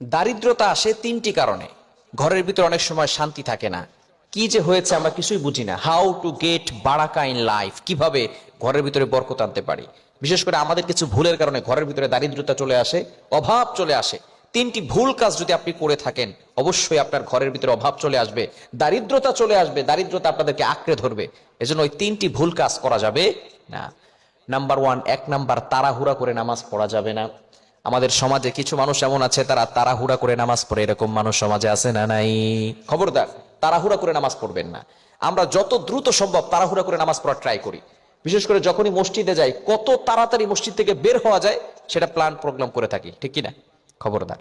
দারিদ্রতা আসে তিনটি কারণে। ঘরের ভিতরে অনেক সময় শান্তি থাকে না। কি যে হয়েছে আমরা কিছুই বুঝি না। হাউ টু গেট বারাকা ইন লাইফ কীভাবে ঘরের ভিতরে বরকত আনতে পারি? বিশেষ করে আমাদের কিছু ভুলের কারণে ঘরের ভিতরে দারিদ্রতা চলে আসে, অভাব চলে আসে। তিনটি ভুল কাজ যদি আপনি করে থাকেন, অবশ্যই আপনার ঘরের ভিতরে অভাব চলে আসবে। দারিদ্রতা চলে আসবে। দারিদ্রতা আপনাদেরকে আঁকড়ে ধরবে। এজন্য ওই তিনটি ভুল কাজ করা যাবে না। নাম্বার ওয়ান এক নাম্বার তাড়াহুড়া করে নামাজ পড়া যাবে না। আমাদের সমাজে কিছু মানুষ এমন আছে, তারা তাড়াহুড়া করে নামাজ পড়ে। এরকম মানুষ সমাজে আছে না নাই? খবরদার, তাড়াহুড়া করে নামাজ পড়বেন না। আমরা যত দ্রুত সম্ভব তাড়াহুড়া করে নামাজ পড়ার ট্রাই করি। বিশেষ করে যখনই মসজিদে যাই, কত তাড়াতাড়ি মসজিদ থেকে বের হওয়া যায়, সেটা প্ল্যান প্রোগ্রাম করে থাকি। ঠিক কি না খবরদার।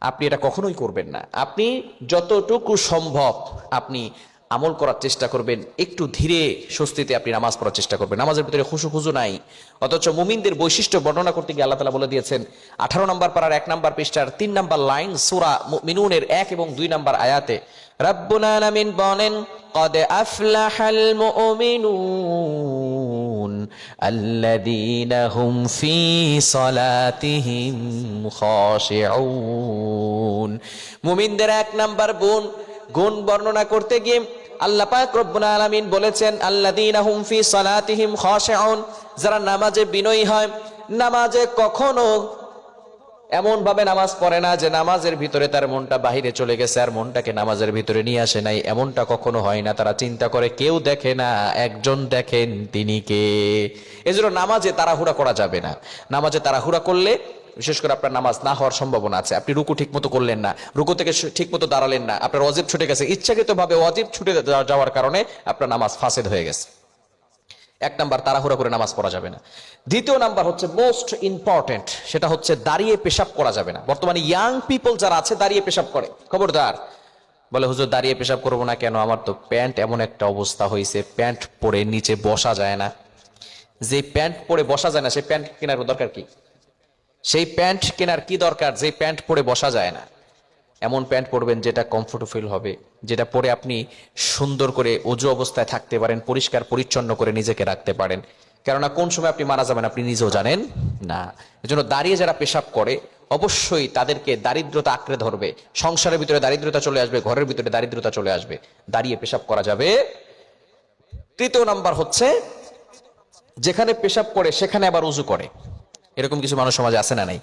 আপনি এটা কখনোই করবেন না। আপনি যতটুকু সম্ভব আপনি আমল করার চেষ্টা করবেন একটু ধীরে স্বস্তিতে আপনি নামাজ পড়ার চেষ্টা করবেন নামাজের ভিতরে খুশু খুজু নাই অথচ মুমিনদের বৈশিষ্ট্য বর্ণনা করতে গিয়ে আল্লাহ তালা বলে দিয়েছেন আঠারো নম্বর পাড়ার এক নম্বর পৃষ্ঠার তিন নম্বর লাইন সুরা মিনুনের এক এবং দুই নম্বর আয়াতে রব্বুল আলামিন বলেন قد أفلح المؤمنون الذين هم في صلاتهم خاشعون মুমিনদের এক নাম্বার গুণ গুণ বর্ণনা করতে গিয়ে আল্লাহ পাক রব্বুল আলামিন বলেছেন, আল্লাযীনা হুম ফি সালাতিহিম খাশিউন যারা নামাজে বিনয়ী হয়, নামাজে কখনো এমন ভাবে নামাজ পড়ে না যে নামাজের ভিতরে তার মনটা বাহিরে চলে গেছে আর মনটাকে নামাজের ভিতরে নিয়ে আসে নাই। এমনটা কখনো হয় না। তারা চিন্তা করে, কেউ দেখে না, একজন দেখেন তিনি কে? এজন্য নামাজে তাড়াহুড়া করা যাবে না। নামাজে তাড়াহুড়া করলে বিশেষ করে আপনার নামাজ না হওয়ার সম্ভাবনা আছে। আপনি রুকু ঠিক মতো করলেন না, রুকু থেকে ঠিক মতো দাঁড়ালেন না, আপনার অজিব ছুটে গেছে। ইচ্ছাকৃত ভাবে অজিব ছুটে যাওয়ার কারণে আপনার নামাজ ফাসেদ হয়ে গেছে। এক নাম্বার, তাড়াহুড়া করে নামাজ পড়া যাবে না। দ্বিতীয় নাম্বার হচ্ছে মোস্ট ইম্পর্টেন্ট সেটা হচ্ছে দাঁড়িয়ে পেশাব করা যাবে না। বর্তমানে ইয়াং পিপল যারা আছে, দাঁড়িয়ে পেশাব করে। খবরদার, বলে, হুজুর, দাঁড়িয়ে পেশাব করব না কেন? আমার তো প্যান্ট এমন একটা অবস্থা হয়েছে প্যান্ট পরে নিচে বসা যায় না। যে প্যান্ট পরে বসা যায় না সেই প্যান্ট কেনার দরকার কি? সেই প্যান্ট কেনার কি দরকার? যে প্যান্ট পরে বসা যায় না। এমন প্যান্ট পরবেন যেটা কমফোর্টেবল হবে, যেটা পরে আপনি সুন্দর করে অজু অবস্থায় থাকতে পারেন, পরিষ্কার, পরিচ্ছন্ন করে নিজেকে রাখতে পারেন। কেননা কোন সময় আপনি মারা যাবেন আপনি নিজেও জানেন না। এজন্য দাঁড়িয়ে যারা পেশাব করে, অবশ্যই তাদেরকে দারিদ্রতা আঁকড়ে ধরবে। সংসারের ভিতরে দারিদ্রতা চলে আসবে, ঘরের ভিতরে দারিদ্রতা চলে আসবে। দাঁড়িয়ে পেশাব করা যাবে। তৃতীয় নাম্বার হচ্ছে, যেখানে পেশাব করে, সেখানে আবার উজু করে। এরকম কিছু মানুষ সমাজে আছে না নাই?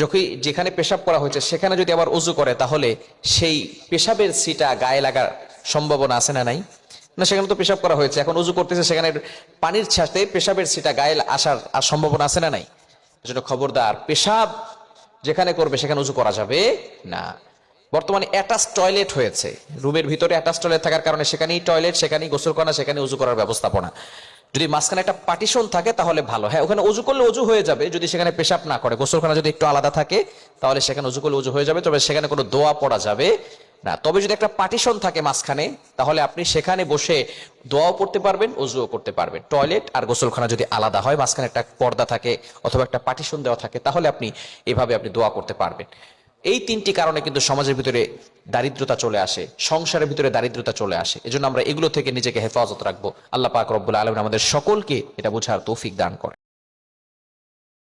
যখন যেখানে পেশাব করা হয়েছে, সেখানে যদি আবার উজু করে, তাহলে সেই পেশাবের সিটা গায়ে লাগার সম্ভাবনা আছে না নাই? না, সেখানে তো পেশাব করা হয়েছে, এখন উজু করতেছে, সেখানে পানির ছাতে পেশাবের সিটা গায়ে আসার আর সম্ভাবনা আছে না নাই? এজন্য খবরদার, পেশাব যেখানে করবে, সেখানে উজু করা যাবে না। বর্তমানে অ্যাটাচ টয়লেট হয়েছে। রুমের ভিতরে অ্যাটাচ টয়লেট থাকার কারণে সেখানেই টয়লেট, সেখানেই গোসল করা, সেখানে উজু করার ব্যবস্থাপনা। যদি মাঝখানে একটা পার্টিশন থাকে, তাহলে ভালো। হ্যাঁ ওখানে উজু করলে উজু হয়ে যাবে, যদি সেখানে পেশাব না করে। গোসলখানা যদি একটু আলাদা থাকে, তাহলে সেখানে উজু করলে উজু হয়ে যাবে, তবে সেখানে কোনো দোয়া পড়া যাবে না। তবে যদি একটা পার্টিশন থাকে মাঝখানে, তাহলে আপনি সেখানে বসে দোয়াও করতে পারবেন, উজুও করতে পারবেন। টয়লেট আর গোসলখানা যদি আলাদা হয়, মাঝখানে একটা পর্দা থাকে অথবা একটা পার্টিশন দেওয়া থাকে, তাহলে আপনি এভাবে আপনি দোয়া করতে পারবেন। এই তিনটি কারণে কিন্তু সমাজের ভিতরে দারিদ্রতা চলে আসে, সংসারের ভিতরে দারিদ্রতা চলে আসে। এজন্য আমরা এগুলো থেকে নিজেকে হেফাজত রাখব। আল্লাহ পাক রব্বুল আলম আমাদের সকলকে এটা বোঝার তৌফিক দান করে